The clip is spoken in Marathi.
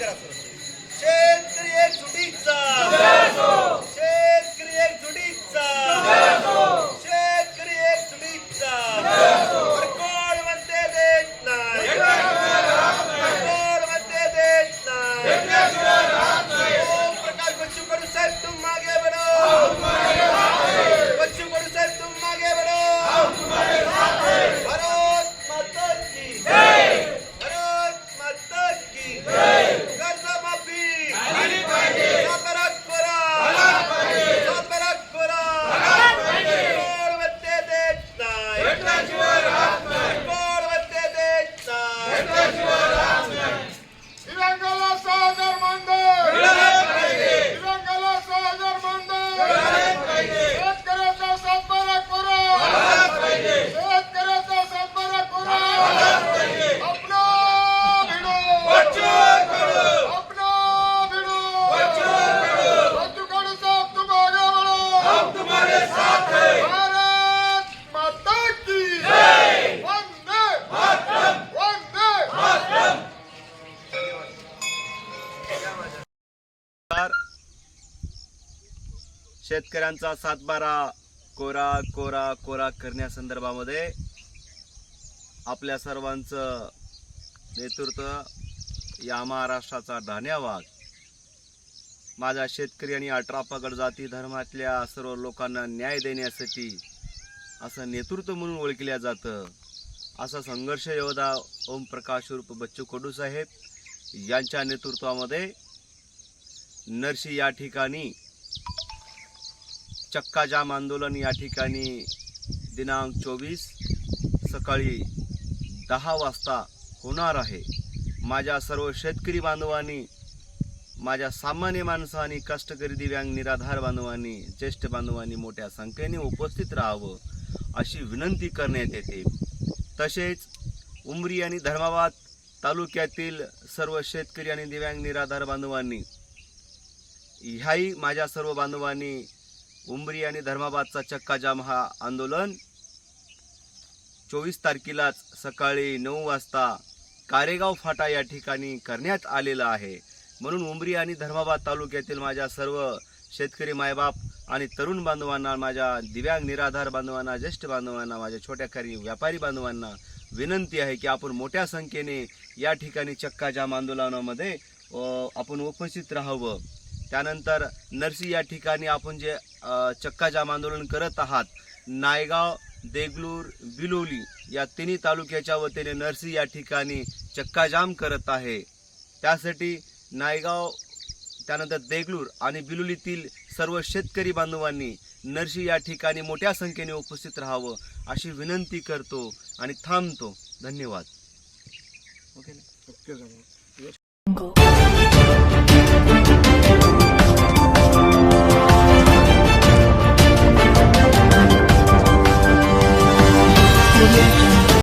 शेतकरी शेतकऱ्यांचा सातबारा कोरा कोरा कोरा करण्यासंदर्भामध्ये आपल्या सर्वांचं नेतृत्व या महाराष्ट्राचा धन्यवाद माझ्या शेतकरी आणि अठरा पगड जाती धर्मातल्या सर्व लोकांना न्याय देण्यासाठी असं नेतृत्व म्हणून ओळखल्या जातं. असा संघर्ष योद्धा ओमप्रकाश रूप बच्चू कडू साहेब यांच्या नेतृत्वामध्ये नरशी या ठिकाणी चक्काजाम आंदोलन या ठिकाणी दिनांक चोवीस सकाळी दहा वाजता होणार आहे. माझ्या सर्व शेतकरी बांधवांनी माझ्या सामान्य माणसांनी कष्टकरी दिव्यांग निराधार बांधवांनी ज्येष्ठ बांधवांनी मोठ्या संख्येने उपस्थित राहावं अशी विनंती करण्यात येते. तसेच उमरी आणि धर्माबाद तालुक्यातील सर्व शेतकरी आणि दिव्यांग निराधार बांधवांनी ह्याही माझ्या सर्व बांधवांनी उंबरी आणि धर्माबादचा चक्काजाम हा आंदोलन. चोवीस तारखेलाच सकाळी नऊ वाजता कारेगाव फाटा या ठिकाणी करण्यात आलेला आहे. म्हणून उंबरी आणि धर्माबाद तालुक्यातील माझ्या सर्व शेतकरी मायबाप आणि तरुण बांधवांना माझ्या दिव्यांग निराधार बांधवांना ज्येष्ठ बांधवांना माझ्या छोट्या खरी व्यापारी बांधवांना विनंती आहे की आपण मोठ्या संख्येने या ठिकाणी चक्काजाम आंदोलनामध्ये आपण उपस्थित राहावं. त्यानंतर नरसी या ठिकाणी आपण जे चक्काजाम आंदोलन करत आहात नायगाव देगलूर बिलोली या तिन्ही तालुक्याच्या वतीने नरसी या ठिकाणी चक्काजाम करत आहे. त्यासाठी नायगाव त्यानंतर देगलूर आणि बिलोलीतील सर्व शेतकरी बांधवांनी नरसी या ठिकाणी मोठ्या संख्येने उपस्थित राहावं अशी विनंती करतो आणि थांबतो. धन्यवाद. ओके.